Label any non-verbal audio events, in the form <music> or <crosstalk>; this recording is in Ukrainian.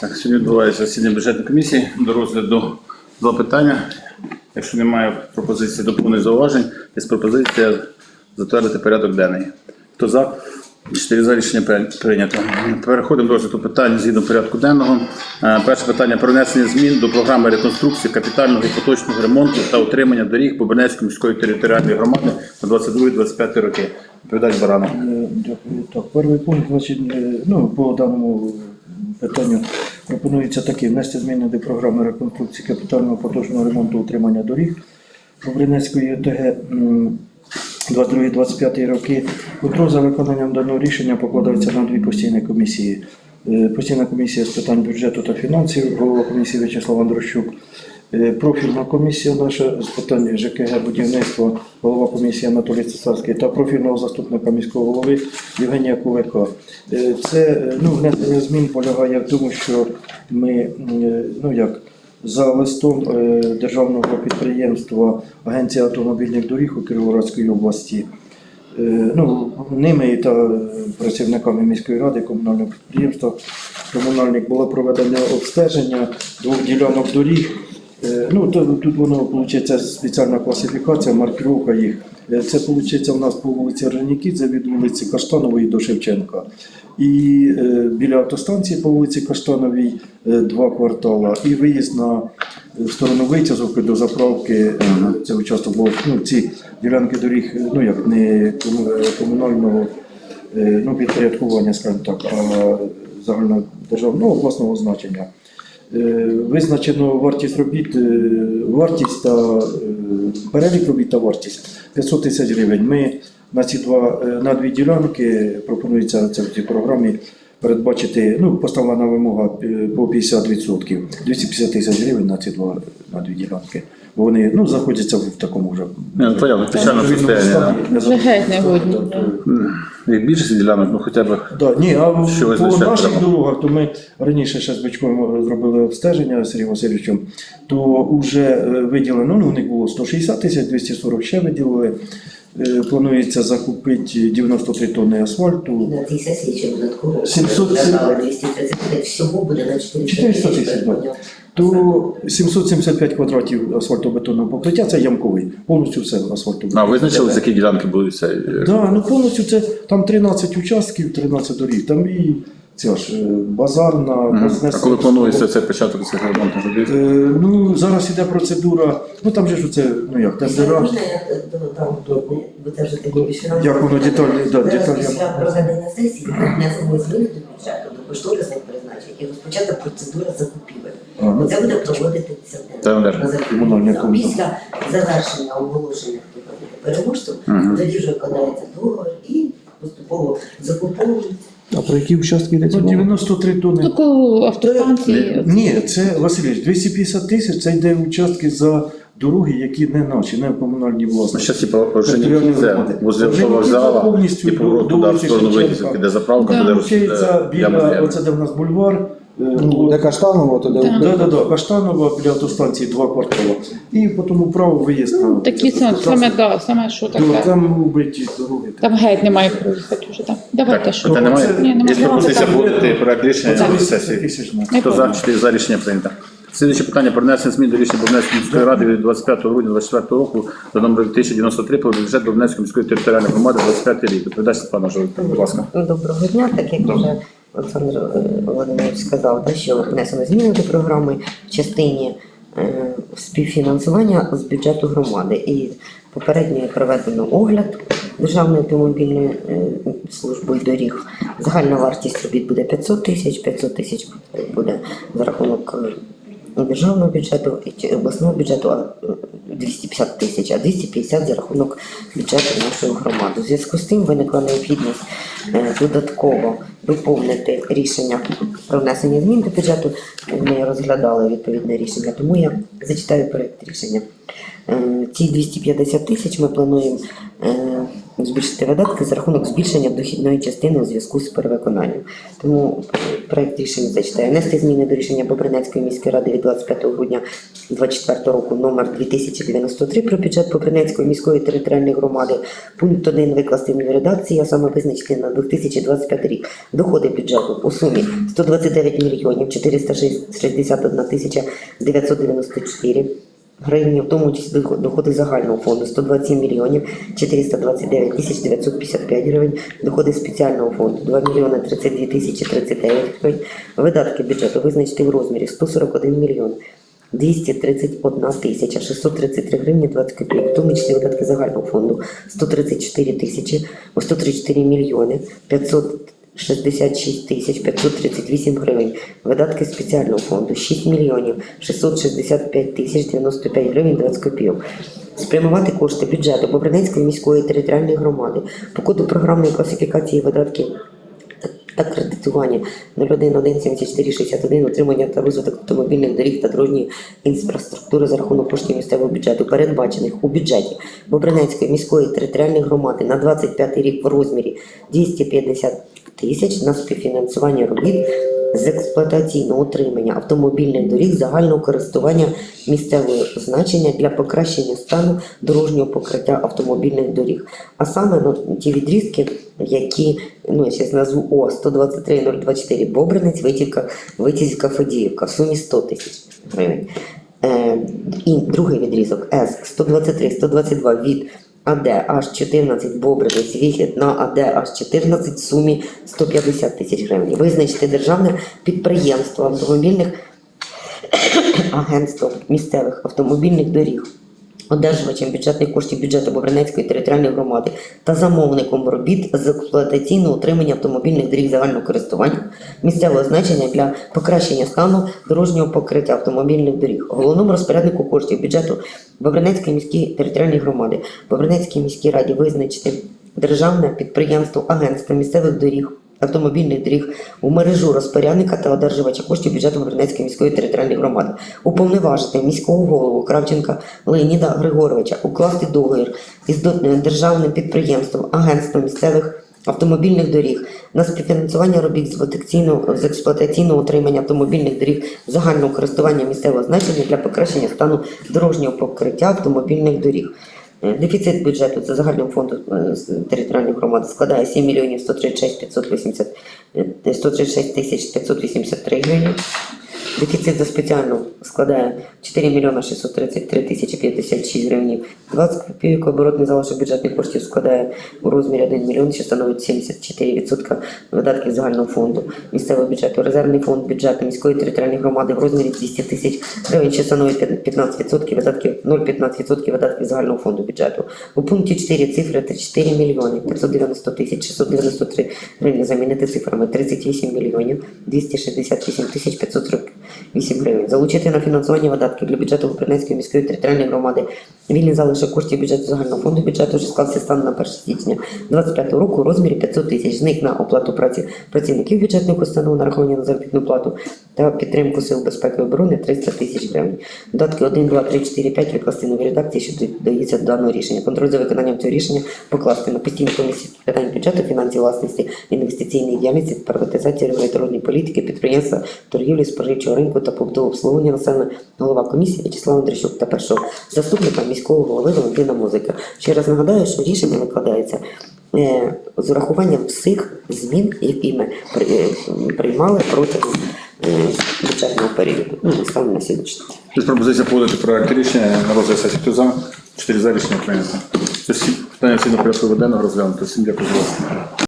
Так, сьогодні відбувається засідання бюджетної комісії до розгляду два питання. Якщо немає пропозиції доповнень зауважень, є пропозиція затвердити порядок денний. Хто за? Чотири за рішення прийнято. Переходимо до розгляду питань згідно порядку денного. Е, Перше питання про внесення змін до програми реконструкції капітального і поточного ремонту та утримання доріг Бобринецької міської територіальної громади на 22-25 роки. Відповідач Баранов. Е, Дякую. Так, перший пункт, значить, е, ну, по даному питанню пропонується таке внести зміни до програми реконструкції капітального поточного ремонту утримання доріг Жубринецької ОТГ м, 22-25 роки. Контроль за виконанням даного рішення покладається на дві постійні комісії. Е, Постійна комісія з питань бюджету та фінансів, голова комісії В'ячеслав Андрощук, профільна комісія наша з питань ЖКГ будівництва, голова комісії Анатолій Цесарський та профільного заступника міського голови Євгенія Кулика. Е, Це е, ну, внесення змін полягає в тому, що ми е, ну як. За листом е, державного підприємства Агенція автомобільних доріг у Кіровоградській області Е, ну, ними та е, працівниками міської ради комунального підприємства комунальник було проведено обстеження двох ділянок доріг. Е, Ну, то, тут воно виходить спеціальна класифікація, маркировка їх. Е, Це виходить у нас по вулиці Орджонікідзе від вулиці Каштанової до Шевченка. І е, біля автостанції по вулиці Каштановій е, два квартала. І виїзд на в сторону Витязовки до заправки. е, Це участок був. Ну, ці ділянки доріг, е, ну як не е, комунального е, ну, підпорядкування, скажімо так, а загальнодержавного обласного значення. Е, Визначено вартість робіт, е, вартість та е, перелік робіт та вартість 500 тисяч гривень. Ми на ці два на дві ділянки пропонується це в цій програмі передбачити. Ну, поставлена вимога е, по 50%, 250 тисяч гривень на ці два на дві ділянки. Бо вони ну, знаходяться в такому вже Ну, понятно, печальному состоянии, да. Вже геть не годні, Як більшість ділянок, ну хоча б Да, ні, а в- по наших треба? дорогах, то ми раніше ще з Бичком зробили обстеження з Сергієм Васильовичем, то вже виділено, ну у них було 160 тисяч, 240 ще виділили. Е, Планується закупити 93 тонни асфальту. На цій сесії ще додатково 700 додали 230, всього буде на 400 400 тисяч. То 775 квадратів асфальтобетонного покриття це ямковий, повністю все асфальтобетонне. а визначили, які ділянки будуть це. Да, ну повністю це там 13 участків, 13 доріг. Там і ця ж е, базарна, Мгм. Вознесена- А коли планується цей початок цих ремонтів Е, ну, зараз іде процедура, ну там же ж це, ну як, тендера. Е, це Як воно детально, да, детально. після проведення сесії внесемо зміни до бюджету, до кошторисних призначень і розпочата процедура закупівель. А, ну, Це буде проводитися Тендер. на. Після завершення оголошення хто буде переможцем, тоді вже виконається договір і поступово закуповується. А про які участки йдеться? ну, мова? 93 тонни. Таку автостанції. Ні, це Васильович, 250 тисяч це йде участки за дороги, які не наші, не комунальні Ну, власності. зараз типу Орджонікідзе, громади. возле Орджонікідзе вокзала повністю і поворот до туди в вулиці сторону Шевченка. Витязівки, де заправка, Да. туди Получається, е, яма біля, оце де в нас бульвар, е, Ну, Де Каштаново, то де Так. Да, да, да, Каштанова біля автостанції два квартали. І потім вправо виїзд. на- Ну, Такі саме, саме, да, саме що Ну, таке. Там убиті дороги. Там геть немає проїхати вже там. Давайте Так, що. питань Ні, немає. пропозиція Там- погодити проект рішення на сесії. Не Хто за. 4 за рішення прийнято. Слідуюче питання про внесення змін до рішення Бобнецької міської ради від 25 грудня 2024 року до номеру 1093 про бюджет Бобнецької міської територіальної громади 25 рік. Відповідач Степана Жовта, будь ласка. Доброго дня, так як вже Олександр е, Володимирович сказав, да, що внесено зміни до програми в частині е, співфінансування з бюджету громади. І попередньо проведено огляд Державної автомобільної е, служби доріг. Загальна вартість робіт буде 500 тисяч, 500 тисяч буде за рахунок державного бюджету і обласного бюджету а, е, 250 тисяч, а 250 за рахунок бюджету нашої громади. У зв'язку з тим виникла необхідність додатково доповнити рішення про внесення змін до бюджету. Ми розглядали відповідне рішення, тому я зачитаю проект рішення. Е, Ці 250 тисяч ми плануємо е, збільшити видатки за рахунок збільшення дохідної частини у зв'язку з перевиконанням. Тому е, проект рішення зачитаю. Внести зміни до рішення Бобринецької міської ради від 25 грудня 2024 року номер 2093 про бюджет Бобринецької міської територіальної громади. Пункт 1 викласти в редакції, а саме визначити на 2025 рік. Доходи бюджету у сумі 129 мільйонів 461 тисяча 994 гривні, в тому числі доходи загального фонду 127 мільйонів 429 тисяч 955 гривень, доходи спеціального фонду 2 мільйони 32 тисячі 39 гривень, видатки бюджету визначити в розмірі 141 мільйон 231 тисяча 633 гривні 20 копійок, в тому числі видатки загального фонду 134 тисячі, о, 134 мільйони 566 тисяч 538 гривень, видатки спеціального фонду 6 мільйонів 665 тисяч 95 гривень 20 копійок. Спрямувати кошти бюджету Бобринецької міської територіальної громади по коду програмної класифікації видатків та кредитування 01174161 утримання та розвиток автомобільних доріг та дорожньої інфраструктури за рахунок коштів місцевого бюджету, передбачених у бюджеті Бобринецької міської територіальної громади на 25 рік в розмірі 250 тисяч на співфінансування робіт з експлуатаційного утримання автомобільних доріг загального користування місцевого значення для покращення стану дорожнього покриття автомобільних доріг. А саме ну, ті відрізки, які ну я зараз назву О 123 Бобринець, Витівка, Витівська Федіївка в сумі 100 тисяч гривень. Е, і другий відрізок С 123 122 від АД аж 14 Бобринець, вихід на АД аж 14 в сумі 150 тисяч гривень. Визначити державне підприємство автомобільних <coughs> агентств місцевих автомобільних доріг, одержувачем бюджетних коштів бюджету Бобринецької територіальної громади та замовником робіт з експлуатаційного утримання автомобільних доріг загального користування місцевого значення для покращення стану дорожнього покриття автомобільних доріг, головному розпоряднику коштів бюджету Бобринецької міської територіальної громади, Бобринецькій міській раді визначити державне підприємство агентство місцевих доріг автомобільних доріг у мережу розпорядника та одержувача коштів бюджету Бобринецької міської територіальної громади, уповноважити міського голову Кравченка Леоніда Григоровича укласти договір із державним підприємством агентство місцевих автомобільних доріг на співфінансування робіт з експлуатаційного, з експлуатаційного утримання автомобільних доріг загального користування місцевого значення для покращення стану дорожнього покриття автомобільних доріг. Е, Дефіцит бюджету це загального фонду е, територіальної громади складає 7 мільйонів 136 580, е, 136 тисяч 583 гривні. Дефіцит за спеціальну складає 4 мільйона 633 тисячі 56 гривень. 20 копійок оборотний залишок бюджетних коштів складає у розмірі 1 мільйон, що становить 74% видатків загального фонду місцевого бюджету. Резервний фонд бюджету міської територіальної громади в розмірі 200 тисяч гривень, що становить 15% видатків 0,15% видатків загального фонду бюджету. У пункті 4 цифри 34 мільйони 590 тисяч 693 гривні замінити цифрами 38 мільйонів 268 тисяч 548 гривень. Залучити на фінансування видатків для бюджету Української міської територіальної громади вільний залишок коштів бюджету загального фонду бюджету, що склався стан на 1 січня 2025 року у розмірі 500 тисяч. З них на оплату праці працівників бюджетних установ, нарахування на заробітну плату та підтримку сил безпеки і оборони 300 тисяч гривень. Додатки 1, 2, 3, 4, 5 викласти нові редакції, що додається до даного рішення. Контроль за виконанням цього рішення покласти на постійну комісію питань бюджету, фінансів, власності, інвестиційної діяльності, приватизації, регуляторної політики, підприємства, торгівлі, споживчого ринку та побутового обслуговування населення, голова комісії В'ячеслав Андрющук та першого заступника міського голови Валентина Музика. Ще раз нагадаю, що рішення викладається е, з урахуванням всіх змін, які ми е, приймали протягом е, бюджетного періоду. Ну, станом на сьогоднішній пропозиція подати проект рішення на розгляд сесії. Хто за? Чотири за рішення прийнято. Це всі питання сьогодні порядку денного розглянуто. Всім дякую за увагу.